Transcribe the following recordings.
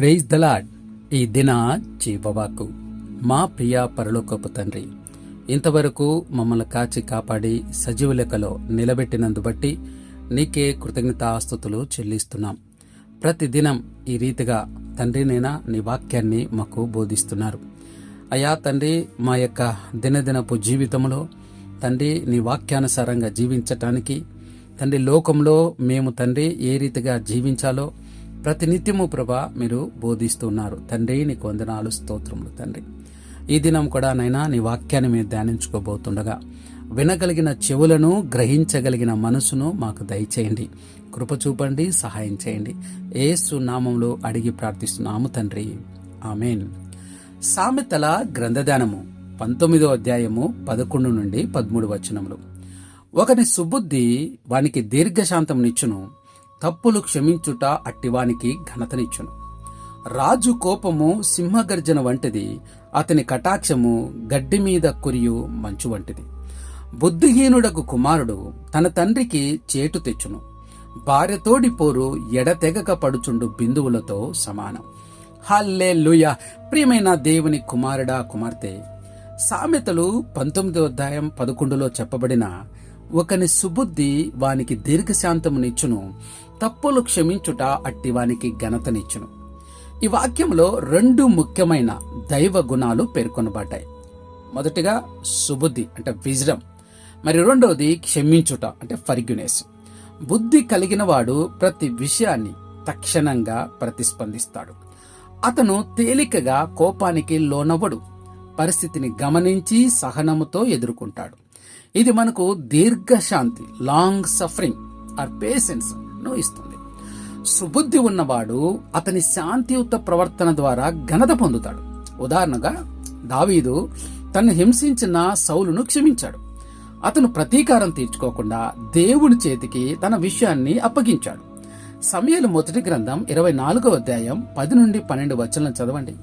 Praise the Lord ఈ దిన జీవవాకు మా ప్రియ పరలోకపు తండ్రి ఇంతవరకు మమ్మల్ని కాచి కాపాడి సజీవ లెక్కలో నిలబెట్టినందు బట్టి నీకే కృతజ్ఞతాస్తుతులు చెల్లిస్తున్నాం. ప్రతిదినం ఈ రీతిగా తండ్రినైనా నీ వాక్యాన్ని మాకు బోధిస్తున్నారు. అయా తండ్రి మా యొక్క దినదినపు జీవితంలో తండ్రి నీ వాక్యానుసారంగా జీవించటానికి తండ్రి లోకంలో మేము తండ్రి ఏ రీతిగా జీవించాలో ప్రతినిత్యము ప్రభా మీరు బోధిస్తున్నారు. తండ్రి నీకు వందనాలు స్తోత్రములు తండ్రి. ఈ దినం కూడా నైనా నీ వాక్యాన్ని మేము ధ్యానించుకోబోతుండగా వినగలిగిన చెవులను గ్రహించగలిగిన మనసును మాకు దయచేయండి. కృప చూపండి సహాయం చేయండి. ఏసు నామంలో అడిగి ప్రార్థిస్తున్నాము తండ్రి. ఆమెన్. సామెతల గ్రంథదానము పంతొమ్మిదో అధ్యాయము పదకొండు నుండి పదమూడు వచనములు. ఒకని సుబుద్ధి వానికి దీర్ఘశాంతమునిచ్చును తప్పులు క్షమించుట అట్టివానికి ఘనతనిచ్చును. రాజు కోపము సింహగర్జన వంటిది అతని కటాక్షము గడ్డి మీద కురియు మంచు వంటిది. బుద్ధిహీనుడకు కుమారుడు తన తండ్రికి చేటు తెచ్చును. భార్యతోడి పోరు ఎడతెగక పడుచుండు బిందువులతో సమానం. హల్లే ప్రియమైన దేవుని కుమారుడా కుమార్తె! సామెతలు పంతొమ్మిదో అధ్యాయం పదకొండులో చెప్పబడిన ఒకని సుబుద్ధి వానికి దీర్ఘశాంతమునిచ్చును తప్పులు క్షమించుట అట్టి వానికి ఘనతనిచ్చును. ఈ వాక్యంలో రెండు ముఖ్యమైన దైవ గుణాలు పేర్కొనబడ్డాయి. మొదటిగా సుబుద్ధి అంటే విజ్డమ్. మరి రెండవది క్షమించుట అంటే ఫర్గ్యునెస్. బుద్ధి కలిగిన వాడు ప్రతి విషయాన్ని తక్షణంగా ప్రతిస్పందిస్తాడు. అతను తేలికగా కోపానికి లోనవ్వడు. పరిస్థితిని గమనించి సహనముతో ఎదుర్కొంటాడు. ఇది మనకు దీర్ఘశాంతి లాంగ్ సఫరింగ్ ఆర్ పేషెన్స్ను ఇస్తుంది. సుబుద్ధి ఉన్నవాడు అతని శాంతియుత ప్రవర్తన ద్వారా ఘనత పొందుతాడు. ఉదాహరణగా దావీదు తను హింసించిన సౌలును క్షమించాడు. అతను ప్రతీకారం తీర్చుకోకుండా దేవుని చేతికి తన విషయాన్ని అప్పగించాడు. సమయలు మొదటి గ్రంథం ఇరవై నాలుగో అధ్యాయం పది నుండి పన్నెండు వచనం చదవండి.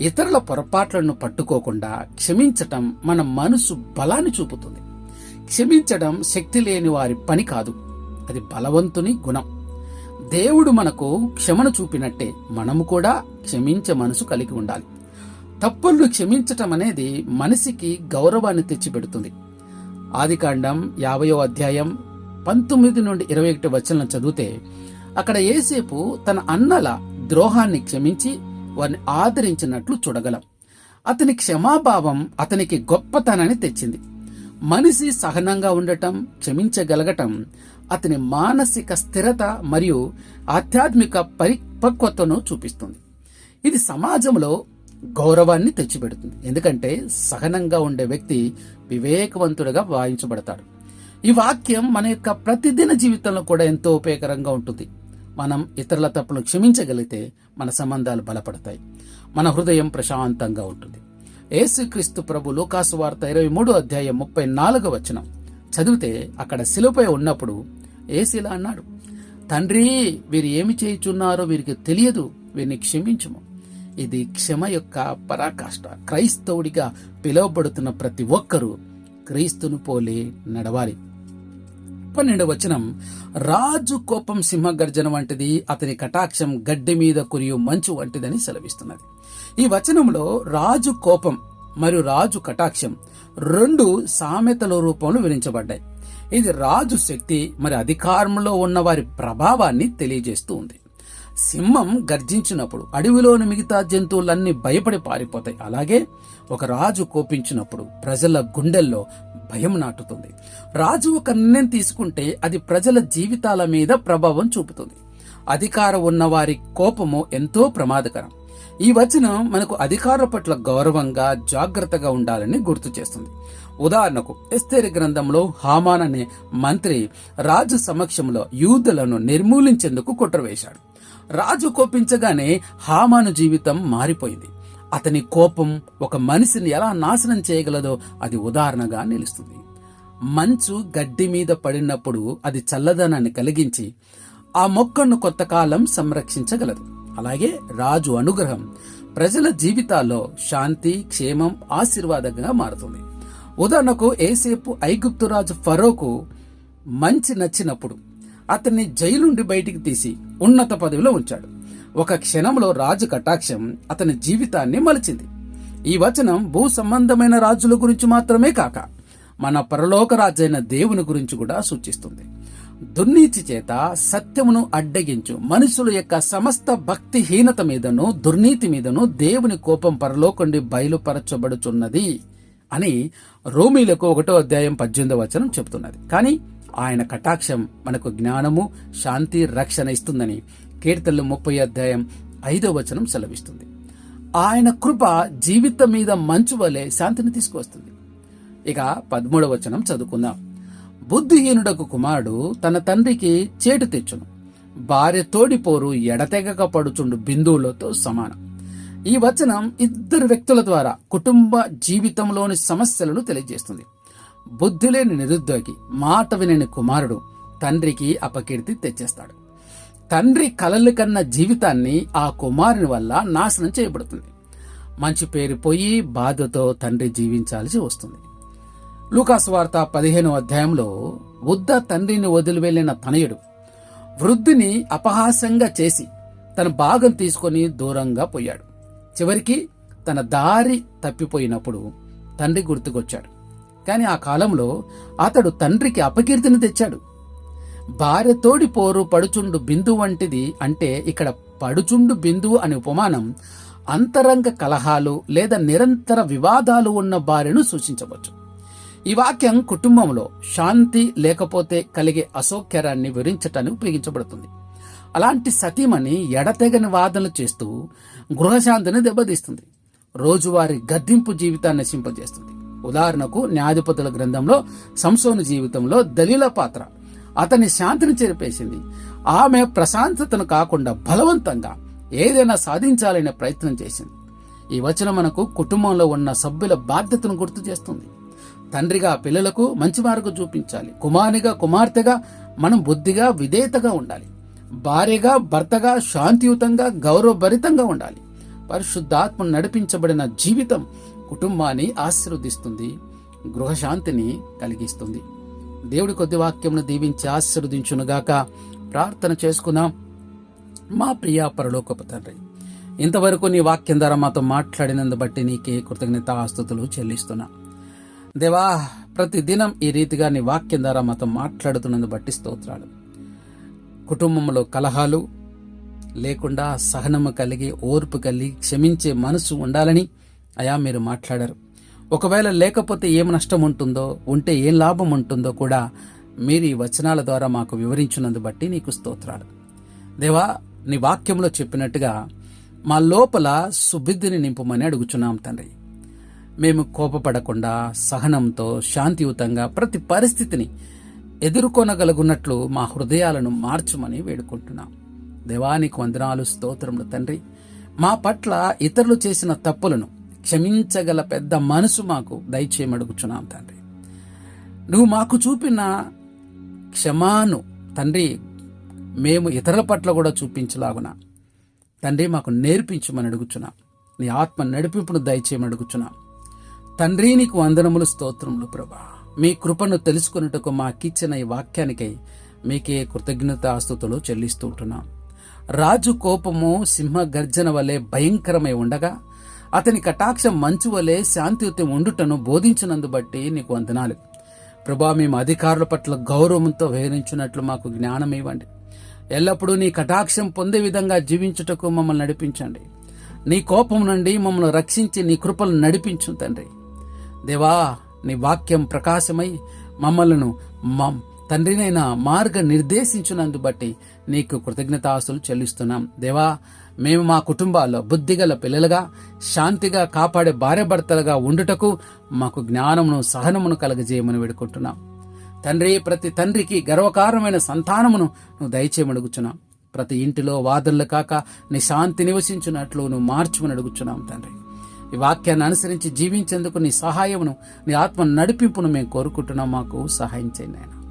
ఇతరుల పొరపాట్లను పట్టుకోకుండా క్షమించటం మన మనసు బలాన్ని చూపుతుంది. క్షమించడం శక్తి లేని వారి పని కాదు. అది బలవంతుని గుణం. దేవుడు మనకు క్షమను చూపినట్టే మనము కూడా క్షమించే మనసు కలిగి ఉండాలి. తప్పులను క్షమించటం అనేది మనిషికి గౌరవాన్ని తెచ్చిపెడుతుంది. ఆదికాండం యాభయో అధ్యాయం పంతొమ్మిది నుండి ఇరవై ఒకటి వచనం చదివితే అక్కడ ఏసేపు తన అన్నల ద్రోహాన్ని క్షమించి వారిని ఆదరించినట్లు చూడగలం. అతని క్షమాభావం అతనికి గొప్పతనాన్ని తెచ్చింది. మనిషి సహనంగా ఉండటం క్షమించగలగటం అతని మానసిక స్థిరత మరియు ఆధ్యాత్మిక పరిపక్వతను చూపిస్తుంది. ఇది సమాజంలో గౌరవాన్ని తెచ్చిపెడుతుంది. ఎందుకంటే సహనంగా ఉండే వ్యక్తి వివేకవంతుడిగా భావించబడతాడు ఈ వాక్యం మన యొక్క ప్రతిదిన జీవితంలో కూడా ఎంతో ఉపయోగకరంగా ఉంటుంది. మనం ఇతరుల తప్పును క్షమించగలిగితే మన సంబంధాలు బలపడతాయి. మన హృదయం ప్రశాంతంగా ఉంటుంది. ఏసుక్రీస్తు ప్రభు లోకాసు వార్త ఇరవై మూడు అధ్యాయం ముప్పై నాలుగు వచనం. చదివితే అక్కడ శిలుపై ఉన్నప్పుడు ఏసిలా అన్నాడు తండ్రి వీరు ఏమి చేయుచున్నారో వీరికి తెలియదు వీరిని క్షమించుము. ఇది క్షమ యొక్క పరాకాష్ట. క్రైస్తవుడిగా పిలువబడుతున్న ప్రతి ఒక్కరూ క్రీస్తును పోలి నడవాలి. పన్నెండు వచనం రాజు కోపం సింహగర్జన వంటిది అతని కటాక్షం గడ్డి మీద కురియు మంచు వంటిదని సెలవిస్తున్నది. ఈ వచనంలో రాజు కోపం మరియు రాజు కటాక్షం రెండు సామెతల రూపంలో వివరించబడ్డాయి. ఇది రాజు శక్తి మరి అధికారంలో ఉన్న వారి ప్రభావాన్ని తెలియజేస్తూ ఉంది. సింహం గర్జించినప్పుడు అడవిలోని మిగతా జంతువులన్నీ భయపడి పారిపోతాయి. అలాగే ఒక రాజు కోపించినప్పుడు ప్రజల గుండెల్లో భయం నాటుతుంది. రాజు ఒక నిర్ణయం తీసుకుంటే అది ప్రజల జీవితాల మీద ప్రభావం చూపుతుంది. అధికారం ఉన్నవారి కోపము ఎంతో ప్రమాదకరం. ఈ వచనం మనకు అధికారుల పట్ల గౌరవంగా జాగ్రత్తగా ఉండాలని గుర్తు చేస్తుంది. ఉదాహరణకు ఎస్తేరి గ్రంథంలో హామాన్ అనే మంత్రి రాజు సమక్షంలో యూదులను నిర్మూలించేందుకు కుట్రవేశాడు. రాజు కోపించగానే హామాను జీవితం మారిపోయింది. అతని కోపం ఒక మనిషిని ఎలా నాశనం చేయగలదో అది ఉదాహరణగా నిలుస్తుంది. మంచు గడ్డి మీద పడినప్పుడు అది చల్లదనాన్ని కలిగించి ఆ మొక్కను కొంతకాలం సంరక్షించగలదు. అలాగే రాజు అనుగ్రహం ప్రజల జీవితాల్లో శాంతి క్షేమం ఆశీర్వాదంగా మారుతుంది. ఉదాహరణకు ఏసేపు ఐగుప్తు రాజు ఫరోకు మంచి నచ్చినప్పుడు అతన్ని జైలు నుండి బయటికి తీసి ఉన్నత పదవిలో ఉంచాడు. ఒక క్షణంలో రాజు కటాక్షం అతని జీవితాన్ని మలిచింది. ఈ వచనం భూ సంబంధమైన రాజుల గురించి మాత్రమే కాక మన పరలోక రాజైన దేవుని గురించి కూడా సూచిస్తుంది. దుర్నీతి చేత సత్యమును అడ్డగించు మనుషుల యొక్క సమస్త భక్తిహీనత మీదను దుర్నీతి మీదను దేవుని కోపం పరలోకండి బయలుపరచబడుచున్నది అని రోమిలకు ఒకటో అధ్యాయం పద్దెనిమిదో వచనం చెబుతున్నది. కానీ ఆయన కటాక్షం మనకు జ్ఞానము శాంతి రక్షణ ఇస్తుందని కీర్తనలు ముప్పై అధ్యాయం ఐదో వచనం సెలవిస్తుంది. ఆయన కృప జీవితం మీద మంచు వలె శాంతిని తీసుకువస్తుంది. ఇక పదమూడవ వచనం చదువుకుందాం. బుద్ధిహీనుడకు కుమారుడు తన తండ్రికి చేటు తెచ్చును. భార్య తోడిపోరు ఎడతెగక పడుచుండు బిందువులతో సమానం. ఈ వచనం ఇద్దరు వ్యక్తుల ద్వారా కుటుంబ జీవితంలోని సమస్యలను తెలియజేస్తుంది. బుద్ధి లేని నిరుద్యోగి మాట వినని కుమారుడు తండ్రికి అపకీర్తి తెచ్చేస్తాడు. తండ్రి కలలు కన్న జీవితాన్ని ఆ కుమారుని వల్ల నాశనం చేయబడుతుంది. మంచి పేరు పోయి బాధతో తండ్రి జీవించాల్సి వస్తుంది. లూకాసు వార్త పదిహేను అధ్యాయంలో వృద్ధ తండ్రిని వదిలి వెళ్ళిన తనయుడు వృద్ధిని అపహాసంగా చేసి తన భాగం తీసుకొని దూరంగా పోయాడు. చివరికి తన దారి తప్పిపోయినప్పుడు తండ్రి గుర్తుకొచ్చాడు. కానీ ఆ కాలంలో అతడు తండ్రికి అపకీర్తిని తెచ్చాడు. భార్యతోడి పోరు పడుచుండు బిందు వంటిది అంటే ఇక్కడ పడుచుండు బిందువు అనే ఉపమానం అంతరంగ కలహాలు లేదా నిరంతర వివాదాలు ఉన్న భార్యను సూచించవచ్చు. ఈ వాక్యం కుటుంబంలో శాంతి లేకపోతే కలిగే అసౌకర్యాన్ని వివరించటానికి ఉపయోగించబడుతుంది. అలాంటి సతీమణి ఎడతెగని వాదనలు చేస్తూ గృహశాంతిని దెబ్బతీస్తుంది. రోజువారీ గద్దింపు జీవితాన్ని నశింపజేస్తుంది. ఉదాహరణకు న్యాయాధిపతుల గ్రంథంలో సంసోను జీవితంలో దలీల పాత్ర. అతని శాంతిని చెరిపేసింది. ఆమె ప్రశాంతతను కాకుండా బలవంతంగా ఏదైనా సాధించాలనే ప్రయత్నం చేసింది. ఈ వచనం మనకు కుటుంబంలో ఉన్న సభ్యుల బాధ్యతను గుర్తు చేస్తుంది. తండ్రిగా పిల్లలకు మంచి మార్గం చూపించాలి. కుమారునిగా కుమార్తెగా మనం బుద్ధిగా విధేయతగా ఉండాలి. భార్యగా భర్తగా శాంతియుతంగా గౌరవభరితంగా ఉండాలి. పరిశుద్ధాత్మ నడిపించబడిన జీవితం కుటుంబాన్ని ఆశీర్వదిస్తుంది గృహశాంతిని కలిగిస్తుంది. దేవుడి కొద్ది వాక్యమును దీవించి ఆశీర్వదించునుగాక ప్రార్థన చేసుకుందాం. మా ప్రియ పరలోకపు తండ్రి ఇంతవరకు నీ వాక్యం ద్వారా మాతో మాట్లాడినందు బట్టి నీకే కృతజ్ఞత ఆస్తుతులు చెల్లిస్తున్నా. దేవా ప్రతిదినం ఈ రీతిగా నీ వాక్యం ద్వారా మాతో మాట్లాడుతున్నందు బట్టి స్తోత్రాలు. కుటుంబంలో కలహాలు లేకుండా సహనము కలిగి ఓర్పు కలిగి క్షమించే మనసు ఉండాలని అయా మీరు మాట్లాడరు. ఒకవేళ లేకపోతే ఏం నష్టం ఉంటుందో ఉంటే ఏం లాభం ఉంటుందో కూడా మీరు ఈ వచనాల ద్వారా మాకు వివరించినందు బట్టి నీకు స్తోత్రాలు. దేవా నీ వాక్యంలో చెప్పినట్టుగా మా లోపల సుబుద్ధిని నింపమని అడుగుచున్నాం తండ్రి. మేము కోపపడకుండా సహనంతో శాంతియుతంగా ప్రతి పరిస్థితిని ఎదుర్కొనగలుగున్నట్లు మా హృదయాలను మార్చమని వేడుకుంటున్నాం. దేవానికి వందనాలు స్తోత్రములు తండ్రి. మా పట్ల ఇతరులు చేసిన తప్పులను క్షమించగల పెద్ద మనసు మాకు దయచేయమడుగుచున్నాం తండ్రి. నువ్వు మాకు చూపిన క్షమాను తండ్రి మేము ఇతరుల పట్ల కూడా చూపించలాగున తండ్రి మాకు నేర్పించమని అడుగుచున్నాం. నీ ఆత్మ నడిపింపును దయచేయమని అడుగుచున్నాం. తండ్రి నీకు వందనములు స్తోత్రములు ప్రభా. మీ కృపను తెలుసుకున్నట్టుకు మాకిచ్చిన ఈ వాక్యానికై మీకే కృతజ్ఞత ఆస్తుతులు చెల్లిస్తూ ఉంటున్నాం. రాజు కోపము సింహ గర్జన వలె భయంకరమై ఉండగా అతని కటాక్షం మంచు వలె శాంతియుతం ఉండుటను బోధించినందు బట్టి నీకు వందనాలు. ప్రభా మేము అధికారుల పట్ల గౌరవంతో వ్యవహరించినట్లు మాకు జ్ఞానం ఇవ్వండి. ఎల్లప్పుడూ నీ కటాక్షం పొందే విధంగా జీవించుటకు మమ్మల్ని నడిపించండి. నీ కోపం నుండి మమ్మల్ని రక్షించి నీ కృపలు నడిపించు తండ్రి. దేవా నీ వాక్యం ప్రకాశమై మమ్మలను మా తండ్రినైన మార్గ నిర్దేశించినందు బట్టి నీకు కృతజ్ఞతాస్తులు చెల్లిస్తున్నాం. దేవా మేము మా కుటుంబాల్లో బుద్ధిగల పిల్లలుగా శాంతిగా కాపాడే భార్యభర్తలుగా ఉండుటకు మాకు జ్ఞానమును సహనమును కలగజేయమని వేడుకుంటున్నాం. తండ్రి ప్రతి తండ్రికి గర్వకారమైన సంతానమును నువ్వు దయచేయమని అడుగుచున్నాం ప్రతి ఇంటిలో వాదనలు కాక నీ శాంతి నివసించినట్లు నువ్వు మార్చమని అడుగుచున్నాం తండ్రి. ఈ వాక్యాన్ని అనుసరించి జీవించేందుకు నీ సహాయమును నీ ఆత్మ నడిపింపును మేము కోరుకుంటున్నాం. మాకు సహాయం చేయండి ఆయన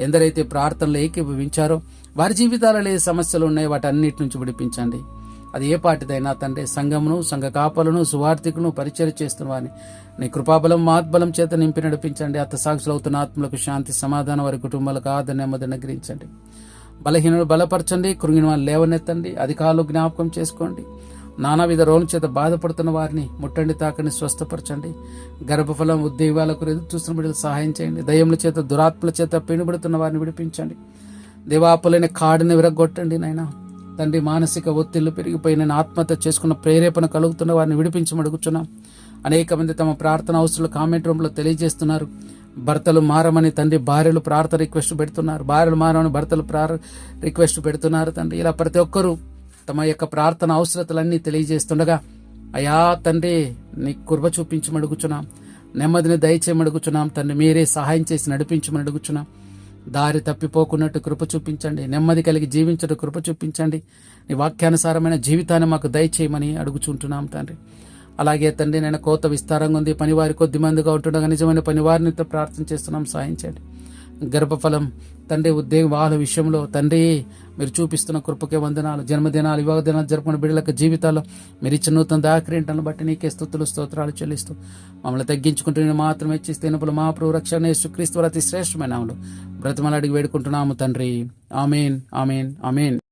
ఎందరైతే ప్రార్థనలు ఏకీభవించారో వారి జీవితాలలో ఏ సమస్యలు ఉన్నాయో వాటన్నిటి నుంచి విడిపించండి. అది ఏ పాటిదైనా తండ్రి సంఘమును సంఘ కాపలను సువార్థికులను పరిచయం చేస్తున్న వారిని. నీ కృపాబలం మాత్బలం చేత నింపి నడిపించండి. అత్త సాక్షులు అవుతున్న ఆత్మలకు శాంతి సమాధానం వారి కుటుంబాలకు ఆదరణ నెమ్మది నగ్రించండి బలహీనులు బలపరచండి. కృంగిన వాళ్ళు లేవనెత్తండి. అధికారులు జ్ఞాపకం చేసుకోండి. నానావిధ రోగుల చేత బాధపడుతున్న వారిని ముట్టండి తాకండి స్వస్థపరచండి. గర్భఫలం ఉద్యోగాలకు ఎదురు చూస్తున్న బిడ్డలు సహాయం చేయండి. దయ్యముల చేత దురాత్మల చేత పెనుబడుతున్న వారిని విడిపించండి. దేవాపులైన కాడిని విరగొట్టండి నాయన. తండ్రి మానసిక ఒత్తిళ్ళు పెరిగిపోయి నేను ఆత్మహత్య చేసుకున్న ప్రేరేపణ కలుగుతున్న వారిని విడిపించమడుగుచున్నాం అనేక మంది తమ ప్రార్థన అవసరాలు కామెంట్ రూమ్లో తెలియజేస్తున్నారు. భర్తలు మారమని తండ్రి భార్యలు ప్రార్థన రిక్వెస్ట్ పెడుతున్నారు. భార్యలు మారమని భర్తలు ప్రార్ రిక్వెస్ట్ పెడుతున్నారు తండ్రి. ఇలా ప్రతి ఒక్కరూ తమ యొక్క ప్రార్థన అవసరతలన్నీ తెలియజేస్తుండగా అయా తండ్రి నీ కృప చూపించమని అడుగుచున్నాం నెమ్మదిని దయచేయమని అడుగుచున్నాం తండ్రి మీరే సహాయం చేసి నడిపించమని అడుగుచున్నాం దారి తప్పిపోకున్నట్టు కృప చూపించండి. నెమ్మది కలిగి జీవించడం కృప చూపించండి. నీ వాక్యానుసారమైన జీవితాన్ని మాకు దయచేయమని అడుగుచుంటున్నాం తండ్రి. అలాగే తండ్రి నేను కోత విస్తారంగా ఉంది. పనివారి కొద్ది మందిగా ఉంటుండగా నిజమైన పనివారినితో ప్రార్థన చేస్తున్నాం. సాయం చేయండి. గర్భఫలం తండ్రి ఉద్యోగ వాళ్ళ విషయంలో తండ్రి మీరు చూపిస్తున్న కృపకే వందనాలు జన్మదినాలు వివాహ దినాలు జరుపుకున్న బిడ్డలకు జీవితాల్లో మీరు ఇచ్చిన నూతన దాకరింటలను బట్టి నీకే స్థుతులు స్తోత్రాలు చెల్లిస్తూ మమ్మల్ని తగ్గించుకుంటూ నేను మాత్రమే ఇచ్చిస్తే మా ప్రభు రక్షణ సుక్రీస్తు అతి శ్రేష్టమైన బ్రతిమలాడికి వేడుకుంటున్నాము తండ్రి. Amen amen amen.